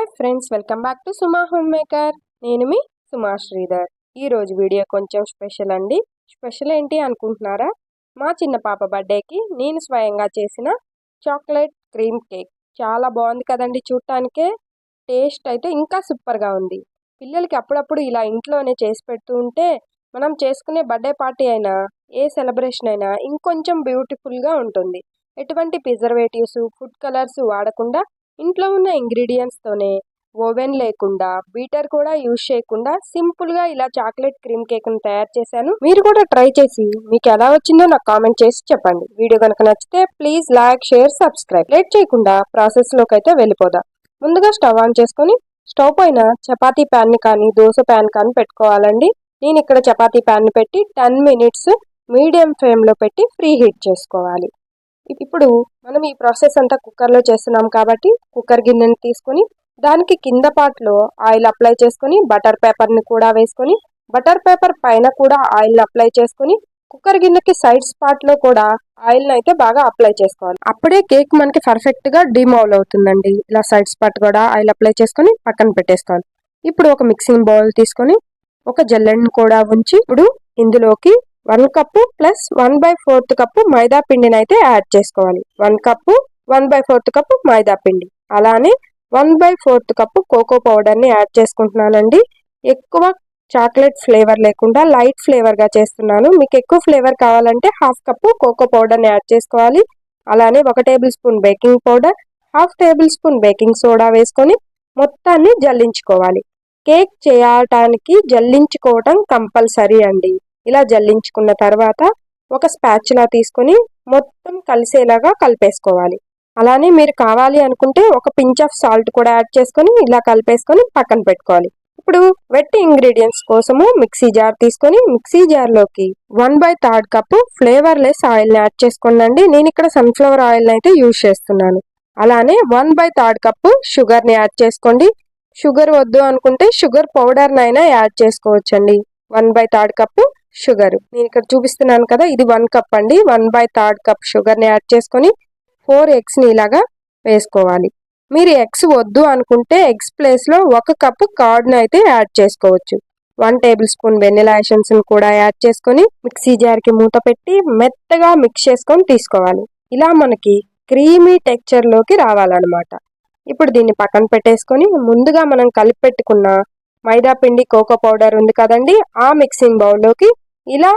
Hi friends welcome back to Suma home maker నేను మీ సుమా శ్రీధర్. ఈరోజు వీడియో కొంచెం స్పెషల్ అండి. స్పెషల్ ఏంటి అనుకుంటున్నారా? మా చిన్న పాప బర్త్డేకి నేను స్వయంగా చేసిన చాక్లెట్ క్రీమ్ కేక్. చాలా బాగుంది కదండి చూడటానికే టేస్ట్ అయితే ఇంకా సూపర్గా ఉంది. పిల్లలకి అప్పుడప్పుడు ఇలా ఇంట్లోనే చేసి పెడుతూ ఉంటే మనం చేసుకునే బర్త్డే పార్టీ అయినా ఏ సెలబ్రేషన్ అయినా ఇంకొంచెం బ్యూటిఫుల్గా ఉంటుంది. ఎటువంటి ప్రిజర్వేటివ్స్ ఫుడ్ కలర్స్ వాడకుండా ఇంట్లో ఉన్న ఇంగ్రీడియంట్స్తోనే ఓవెన్ లేకుండా బీటర్ కూడా యూజ్ చేయకుండా సింపుల్గా ఇలా చాక్లెట్ క్రీమ్ కేక్ను తయారు చేశాను. మీరు కూడా ట్రై చేసి మీకు ఎలా వచ్చిందో నాకు కామెంట్ చేసి చెప్పండి. వీడియో కనుక నచ్చితే please like share subscribe late చేయకుండా ప్రాసెస్లోకి అయితే వెళ్ళిపోదాం. ముందుగా స్టవ్ ఆన్ చేసుకొని స్టవ్ పైన చపాతీ ప్యాన్ని కానీ దోశ ప్యాన్ కానీ పెట్టుకోవాలండి. నేను ఇక్కడ చపాతీ ప్యాన్ పెట్టి టెన్ మినిట్స్ మీడియం ఫ్లేమ్లో పెట్టి ఫ్రీ హీట్ చేసుకోవాలి. ఇప్పుడు మనం ఈ ప్రాసెస్ అంతా కుక్కర్లో చేస్తున్నాం కాబట్టి కుక్కర్ గిన్నెని తీసుకొని దానికి కింద పార్ట్లో ఆయిల్ అప్లై చేసుకొని బటర్ పేపర్ని కూడా వేసుకొని బటర్ పేపర్ పైన కూడా ఆయిల్ అప్లై చేసుకొని కుక్కర్ గిన్నెకి సైడ్స్ పార్ట్లో కూడా ఆయిల్ అయితే బాగా అప్లై చేసుకోవాలి. అప్పుడే కేక్ మనకి పర్ఫెక్ట్గా డిమౌల్ అవుతుందండి. ఇలా సైడ్స్ పార్ట్ కూడా ఆయిల్ అప్లై చేసుకొని పక్కన పెట్టేసుకోవాలి. ఇప్పుడు ఒక మిక్సింగ్ బౌల్ తీసుకొని ఒక జల్లెడ్ని కూడా ఉంచి ఇప్పుడు ఇందులోకి one cup plus one by fourth cup maida పిండిని అయితే యాడ్ చేసుకోవాలి. One cup one by fourth cup maida పిండి. అలానే one by fourth cup cocoa పౌడర్ని యాడ్ చేసుకుంటున్నానండి. ఎక్కువ చాక్లెట్ ఫ్లేవర్ లేకుండా లైట్ ఫ్లేవర్గా చేస్తున్నాను. మీకు ఎక్కువ ఫ్లేవర్ కావాలంటే హాఫ్ కప్పు కోకో పౌడర్ని యాడ్ చేసుకోవాలి. అలానే ఒక tablespoon baking powder half tablespoon baking soda వేసుకొని మొత్తాన్ని జల్లించుకోవాలి. కేక్ చేయటానికి జల్లించుకోవటం కంపల్సరీ అండి. ఇలా జల్లించుకున్న తర్వాత ఒక స్పాచ్లా తీసుకొని మొత్తం కలిసేలాగా కలిపేసుకోవాలి. అలానే మీరు కావాలి అనుకుంటే ఒక పించ్ ఆఫ్ సాల్ట్ కూడా యాడ్ చేసుకొని ఇలా కలిపేసుకొని పక్కన పెట్టుకోవాలి. ఇప్పుడు వెట్ ఇంగ్రీడియంట్స్ కోసము మిక్సీ జార్ తీసుకొని మిక్సీ జార్లోకి one by third cup flavourless ఆయిల్ని యాడ్ చేసుకోండి నేను ఇక్కడ సన్ఫ్లవర్ ఆయిల్ని అయితే యూజ్ చేస్తున్నాను. అలానే వన్ బై థర్డ్ కప్ షుగర్ని యాడ్ చేసుకోండి. షుగర్ వద్దు అనుకుంటే షుగర్ పౌడర్నైనా యాడ్ చేసుకోవచ్చండి. One by third cup sugar. నేను ఇక్కడ చూపిస్తున్నాను కదా ఇది వన్ కప్ అండి. వన్ బై థర్డ్ కప్ షుగర్ని యాడ్ చేసుకొని ఫోర్ ఎగ్స్ని ఇలాగా వేసుకోవాలి. మీరు ఎగ్స్ వద్దు అనుకుంటే ఎగ్స్ ప్లేస్లో ఒక కప్పు కార్డ్ని అయితే యాడ్ చేసుకోవచ్చు. వన్ టేబుల్ స్పూన్ వెనిలా ఎసెన్స్ని కూడా యాడ్ చేసుకొని మిక్సీ జార్కి మూత పెట్టి మెత్తగా మిక్స్ చేసుకొని తీసుకోవాలి. ఇలా మనకి క్రీమీ టెక్చర్లోకి రావాలన్నమాట. ఇప్పుడు దీన్ని పక్కన పెట్టేసుకొని ముందుగా మనం కలిపి పెట్టుకున్న మైదా పిండి కోకో పౌడర్ ఉంది కదండి. ఆ మిక్సింగ్ బౌల్లోకి ఇలా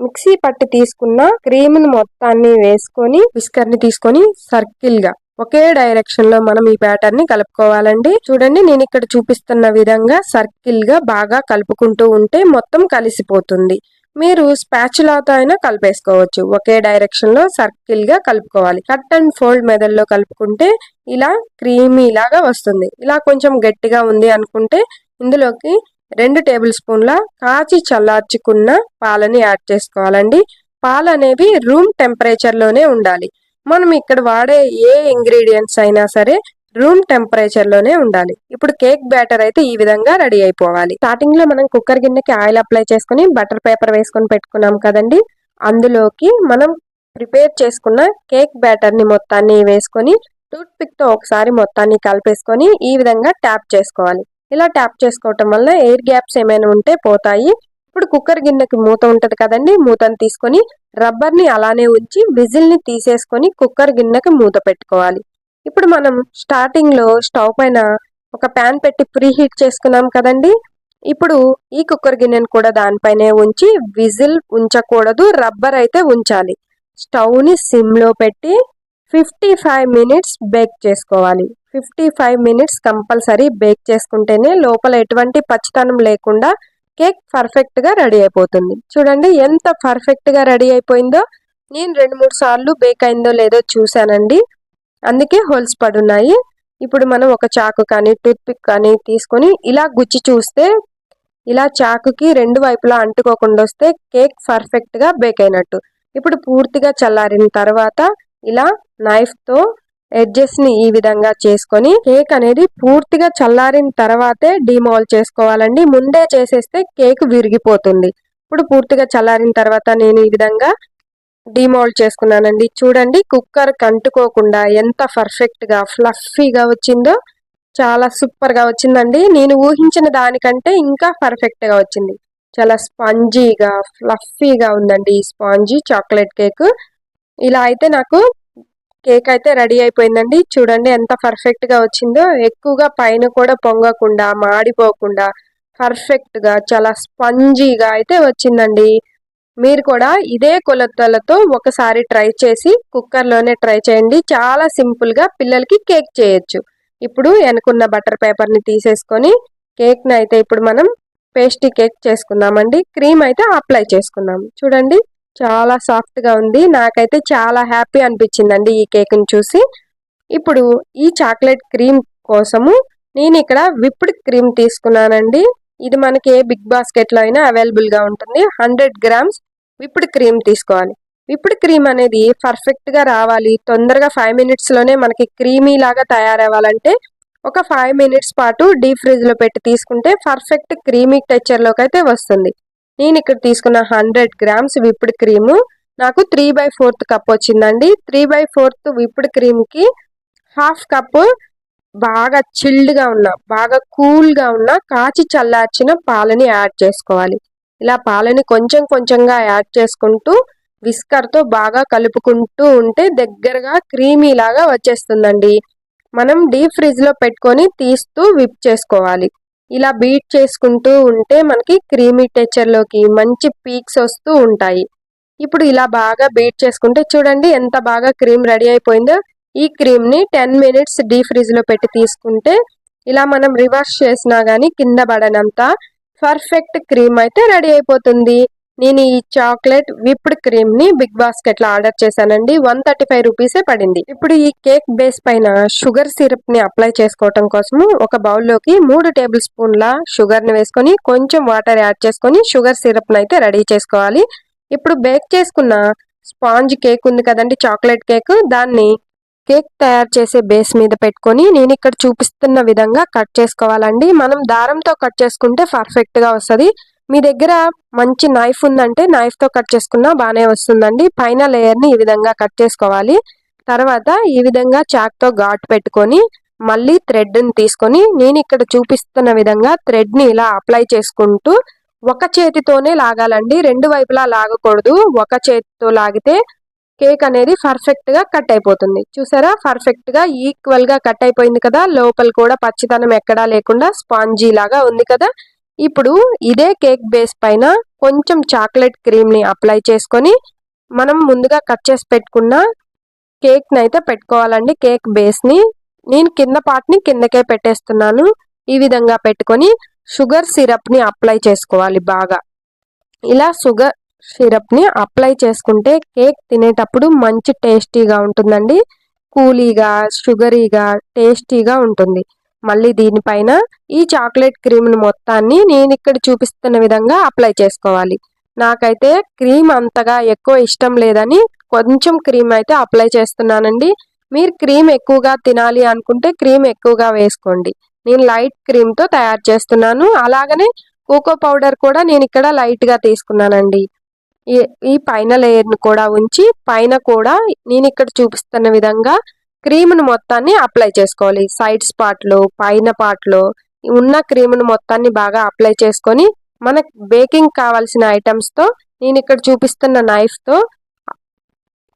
మిక్సీ పట్టి తీసుకున్న క్రీమ్ని మొత్తాన్ని వేసుకొని విస్కర్ని తీసుకొని సర్కిల్గా ఒకే డైరెక్షన్లో మనం ఈ బ్యాటర్ని కలుపుకోవాలండి. చూడండి నేను ఇక్కడ చూపిస్తున్న విధంగా సర్కిల్గా బాగా కలుపుకుంటూ ఉంటే మొత్తం కలిసిపోతుంది. మీరు స్పాచులాతో అయినా కలిపేసుకోవచ్చు. ఒకే డైరెక్షన్లో సర్కిల్గా కలుపుకోవాలి. కట్ అండ్ ఫోల్డ్ మెదల్లో కలుపుకుంటే ఇలా క్రీమీ లాగా వస్తుంది. ఇలా కొంచెం గట్టిగా ఉంది అనుకుంటే ఇందులోకి రెండు టేబుల్ స్పూన్ల కాచి చల్లార్చుకున్న పాలని యాడ్ చేసుకోవాలండి. పాలు అనేవి రూమ్ టెంపరేచర్లోనే ఉండాలి. మనం ఇక్కడ వాడే ఏ ఇంగ్రీడియంట్స్ అయినా సరే రూమ్ టెంపరేచర్లోనే ఉండాలి. ఇప్పుడు కేక్ బ్యాటర్ అయితే ఈ విధంగా రెడీ అయిపోవాలి. స్టార్టింగ్లో మనం కుక్కర్ గిన్నెకి ఆయిల్ అప్లై చేసుకుని బటర్ పేపర్ వేసుకొని పెట్టుకున్నాం కదండి. అందులోకి మనం ప్రిపేర్ చేసుకున్న కేక్ బ్యాటర్ని మొత్తాన్ని వేసుకొని టూత్ పిక్తో ఒకసారి మొత్తాన్ని కలిపేసుకొని ఈ విధంగా ట్యాప్ చేసుకోవాలి. ఇలా ట్యాప్ చేసుకోవటం వల్ల ఎయిర్ గ్యాప్స్ ఏమైనా ఉంటే పోతాయి. ఇప్పుడు కుక్కర్ గిన్నెకి మూత ఉంటది కదండి మూతను తీసుకొని రబ్బర్ని అలానే ఉంచి విజిల్ని తీసేసుకొని కుక్కర్ గిన్నెకి మూత పెట్టుకోవాలి. ఇప్పుడు మనం స్టార్టింగ్లో స్టవ్ పైన ఒక ప్యాన్ పెట్టి ప్రీ హీట్ చేసుకున్నాం కదండి. ఇప్పుడు ఈ కుక్కర్ గిన్నెను కూడా దానిపైనే ఉంచి విజిల్ ఉంచకూడదు రబ్బర్ అయితే ఉంచాలి. స్టవ్ని సిమ్లో పెట్టి ఫిఫ్టీ ఫైవ్ మినిట్స్ బేక్ చేసుకోవాలి. Fifty five minutes compulsory bake చేసుకుంటేనే లోపల ఎటువంటి పచ్చితనం లేకుండా కేక్ పర్ఫెక్ట్గా రెడీ అయిపోతుంది. చూడండి ఎంత పర్ఫెక్ట్గా రెడీ అయిపోయిందో. నేను రెండు మూడు సార్లు బేక్ అయిందో లేదో చూశానండి. అందుకే హోల్స్ పడున్నాయి. ఇప్పుడు మనం ఒక చాకు కానీ టూత్పిక్ కానీ తీసుకొని ఇలా గుచ్చి చూస్తే ఇలా చాకుకి రెండు వైపులా అంటుకోకుండా వస్తే కేక్ పర్ఫెక్ట్గా బేక్ అయినట్టు. ఇప్పుడు పూర్తిగా చల్లారిన తర్వాత ఇలా నైఫ్తో ఎడ్జెస్ని ఈ విధంగా చేసుకొని కేక్ అనేది పూర్తిగా చల్లారిన తర్వాతే డిమాల్ చేసుకోవాలండి. ముందే చేసేస్తే కేక్ విరిగిపోతుంది. ఇప్పుడు పూర్తిగా చల్లారిన తర్వాత నేను ఈ విధంగా డిమోల్డ్ చేసుకున్నానండి. చూడండి కుక్కర్ కంటుకోకుండా ఎంత పర్ఫెక్ట్గా ఫ్లఫీగా వచ్చిందో చాలా సూపర్గా వచ్చిందండి. నేను ఊహించిన దానికంటే ఇంకా పర్ఫెక్ట్గా వచ్చింది. చాలా స్పాంజీగా ఫ్లఫీగా ఉందండి ఈ స్పాంజీ చాక్లెట్ కేక్. ఇలా అయితే నాకు కేక్ అయితే రెడీ అయిపోయిందండి. చూడండి ఎంత పర్ఫెక్ట్గా వచ్చిందో. ఎక్కువగా పైన కూడా పొంగకుండా మాడిపోకుండా పర్ఫెక్ట్గా చాలా స్పంజీగా అయితే వచ్చిందండి. మీరు కూడా ఇదే కొలతలతో ఒకసారి ట్రై చేసి కుక్కర్లోనే ట్రై చేయండి. చాలా సింపుల్గా పిల్లలకి కేక్ చేయొచ్చు. ఇప్పుడు వెనుకున్న బటర్ పేపర్ని తీసేసుకొని కేక్ని అయితే ఇప్పుడు మనం పేస్టీ కేక్ చేసుకుందామండి. క్రీమ్ అయితే అప్లై చేసుకుందాం. చూడండి. చాలా సాఫ్ట్గా ఉంది. నాకైతే చాలా హ్యాపీ అనిపించిందండి ఈ కేక్ని చూసి. ఇప్పుడు ఈ చాక్లెట్ క్రీమ్ కోసము నేను ఇక్కడ విప్డ్ క్రీమ్ తీసుకున్నానండి. ఇది మనకి ఏ బిగ్ బాస్కెట్లో అయినా అవైలబుల్గా ఉంటుంది. హండ్రెడ్ గ్రామ్స్ విప్డ్ క్రీమ్ తీసుకోవాలి. విప్డ్ క్రీమ్ అనేది పర్ఫెక్ట్గా రావాలి. తొందరగా ఫైవ్ మినిట్స్లోనే మనకి క్రీమీ లాగా తయారవ్వాలంటే ఒక ఫైవ్ మినిట్స్ పాటు డీప్ ఫ్రిడ్జ్లో పెట్టి తీసుకుంటే పర్ఫెక్ట్ క్రీమీ టెక్చర్లోకి అయితే వస్తుంది. నేను ఇక్కడ తీసుకున్న హండ్రెడ్ గ్రామ్స్ విప్డ్ క్రీము. నాకు త్రీ బై ఫోర్త్ కప్ వచ్చిందండి. త్రీ బై ఫోర్త్ విప్డ్ క్రీమ్కి హాఫ్ కప్ బాగా చిల్డ్గా ఉన్న బాగా కూల్గా ఉన్న కాచి చల్లార్చిన పాలని యాడ్ చేసుకోవాలి. ఇలా పాలని కొంచెం కొంచెంగా యాడ్ చేసుకుంటూ విస్కర్తో బాగా కలుపుకుంటూ ఉంటే దగ్గరగా క్రీమీ లాగా వచ్చేస్తుందండి. మనం డీప్ ఫ్రిడ్జ్లో పెట్టుకొని తీస్తూ విప్ చేసుకోవాలి. ఇలా బీట్ చేసుకుంటూ ఉంటే మనకి క్రీమీ టెక్చర్లోకి మంచి పీక్స్ వస్తూ ఉంటాయి. ఇప్పుడు ఇలా బాగా బీట్ చేసుకుంటే చూడండి ఎంత బాగా క్రీమ్ రెడీ అయిపోయిందో. ఈ క్రీమ్ని టెన్ మినిట్స్ డీ ఫ్రిడ్జ్లో పెట్టి తీసుకుంటే ఇలా మనం రివర్స్ చేసినా కానీ కింద పడనంత పర్ఫెక్ట్ క్రీమ్ అయితే రెడీ అయిపోతుంది. నేను ఈ చాక్లెట్ విప్డ్ క్రీమ్ని బిగ్ బాస్కెట్లో ఆర్డర్ చేశానండి. వన్ థర్టీ ఫైవ్ రూపీసే పడింది. ఇప్పుడు ఈ కేక్ బేస్ పైన షుగర్ సిరప్ని అప్లై చేసుకోవటం కోసము ఒక బౌల్లోకి మూడు టేబుల్ స్పూన్ల షుగర్ని వేసుకొని కొంచెం వాటర్ యాడ్ చేసుకొని షుగర్ సిరప్ని అయితే రెడీ చేసుకోవాలి. ఇప్పుడు బేక్ చేసుకున్న స్పాంజ్ కేక్ ఉంది కదండి చాక్లెట్ కేక్. దాన్ని కేక్ తయారు చేసే బేస్ మీద పెట్టుకొని నేను ఇక్కడ చూపిస్తున్న విధంగా కట్ చేసుకోవాలండి. మనం దారంతో కట్ చేసుకుంటే పర్ఫెక్ట్గా వస్తుంది. మీ దగ్గర మంచి నైఫ్ ఉందంటే నైఫ్తో కట్ చేసుకున్నా బాగానే వస్తుందండి. పైన లేయర్ని ఈ విధంగా కట్ చేసుకోవాలి. తర్వాత ఈ విధంగా చాక్తో ఘాట్ పెట్టుకొని మళ్ళీ థ్రెడ్ని తీసుకొని నేను ఇక్కడ చూపిస్తున్న విధంగా థ్రెడ్ని ఇలా అప్లై చేసుకుంటూ ఒక చేతితోనే లాగాలండి. రెండు వైపులా లాగకూడదు. ఒక చేతితో లాగితే కేక్ అనేది పర్ఫెక్ట్గా కట్ అయిపోతుంది. చూసారా? పర్ఫెక్ట్గా ఈక్వల్గా కట్ అయిపోయింది కదా. లోపల కూడా పచ్చితనం ఎక్కడా లేకుండా స్పాంజీ లాగా ఉంది కదా. ఇప్పుడు ఇదే కేక్ బేస్ పైన కొంచెం చాక్లెట్ క్రీమ్ని అప్లై చేసుకొని మనం ముందుగా కట్ చేసి పెట్టుకున్న కేక్ని అయితే పెట్టుకోవాలండి. కేక్ బేస్ని నేను కింద పార్ట్ కిందకే పెట్టేస్తున్నాను. ఈ విధంగా పెట్టుకొని షుగర్ సిరప్ని అప్లై చేసుకోవాలి బాగా. ఇలా షుగర్ సిరప్ని అప్లై చేసుకుంటే కేక్ తినేటప్పుడు మంచి టేస్టీగా ఉంటుందండి. కూలీగా షుగరీగా టేస్టీగా ఉంటుంది. మళ్ళీ దీనిపైన ఈ చాక్లెట్ క్రీమ్ని మొత్తాన్ని నేను ఇక్కడ చూపిస్తున్న విధంగా అప్లై చేసుకోవాలి. నాకైతే క్రీమ్ అంతగా ఎక్కువ ఇష్టం లేదని కొంచెం క్రీమ్ అయితే అప్లై చేస్తున్నానండి. మీరు క్రీమ్ ఎక్కువగా తినాలి అనుకుంటే క్రీమ్ ఎక్కువగా వేసుకోండి. నేను లైట్ క్రీమ్తో తయారు చేస్తున్నాను. అలాగనే కోకో పౌడర్ కూడా నేను ఇక్కడ లైట్గా తీసుకున్నానండి. ఈ పైన లేయర్ను కూడా ఉంచి పైన కూడా నేను ఇక్కడ చూపిస్తున్న విధంగా క్రీమ్ను మొత్తాన్ని అప్లై చేసుకోవాలి. సైడ్ స్పాట్లో పైన పార్ట్లో ఉన్న క్రీమ్ను మొత్తాన్ని బాగా అప్లై చేసుకొని మనకు బేకింగ్ కావాల్సిన ఐటమ్స్తో నేను ఇక్కడ చూపిస్తున్న నైఫ్తో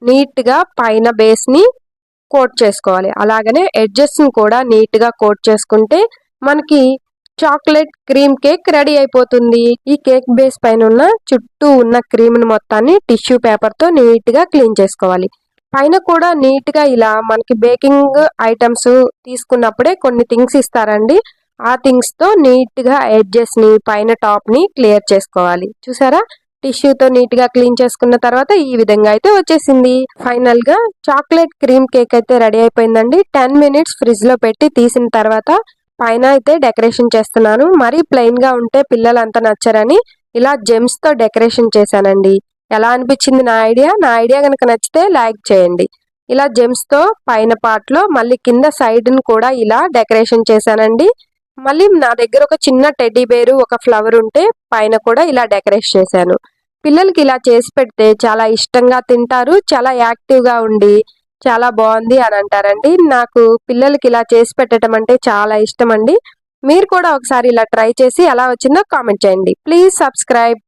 నీట్గా పైన బేస్ని కోట్ చేసుకోవాలి. అలాగనే ఎడ్జెస్ని కూడా నీట్గా కోట్ చేసుకుంటే మనకి చాక్లెట్ క్రీమ్ కేక్ రెడీ అయిపోతుంది. ఈ కేక్ బేస్ పైన ఉన్న చుట్టూ ఉన్న క్రీమ్ని మొత్తాన్ని టిష్యూ పేపర్తో నీట్గా క్లీన్ చేసుకోవాలి. పైన కూడా నీట్గా ఇలా మనకి బేకింగ్ ఐటమ్స్ తీసుకున్నప్పుడే కొన్ని థింగ్స్ ఇస్తారండి. ఆ థింగ్స్తో నీట్గా ఎడ్జెస్ని పైన టాప్ని క్లియర్ చేసుకోవాలి. చూసారా? టిష్యూతో నీట్గా క్లీన్ చేసుకున్న తర్వాత ఈ విధంగా అయితే వచ్చేసింది. ఫైనల్గా చాక్లెట్ క్రీమ్ కేక్ అయితే రెడీ అయిపోయిందండి. టెన్ మినిట్స్ ఫ్రిడ్జ్లో పెట్టి తీసిన తర్వాత పైన అయితే డెకరేషన్ చేస్తున్నాను. మరీ ప్లెయిన్గా ఉంటే పిల్లలు నచ్చరని ఇలా జెమ్స్తో డెకరేషన్ చేశానండి. ఎలా అనిపించింది నా ఐడియా? నా ఐడియా కనుక నచ్చితే లైక్ చేయండి. ఇలా జెమ్స్తో పైన పార్ట్లో మళ్ళీ కింద సైడ్ను కూడా ఇలా డెకరేషన్ చేశానండి. మళ్ళీ నా దగ్గర ఒక చిన్న టెడ్డీ బేరు ఒక ఫ్లవర్ ఉంటే పైన కూడా ఇలా డెకరేట్ చేశాను. పిల్లలకి ఇలా చేసి పెడితే చాలా ఇష్టంగా తింటారు చాలా యాక్టివ్గా ఉండి చాలా బాగుంది అని అంటారండి. నాకు పిల్లలకి ఇలా చేసి పెట్టడం అంటే చాలా ఇష్టం అండి. మీరు కూడా ఒకసారి ఇలా ట్రై చేసి ఎలా వచ్చిందో కామెంట్ చేయండి. Please subscribe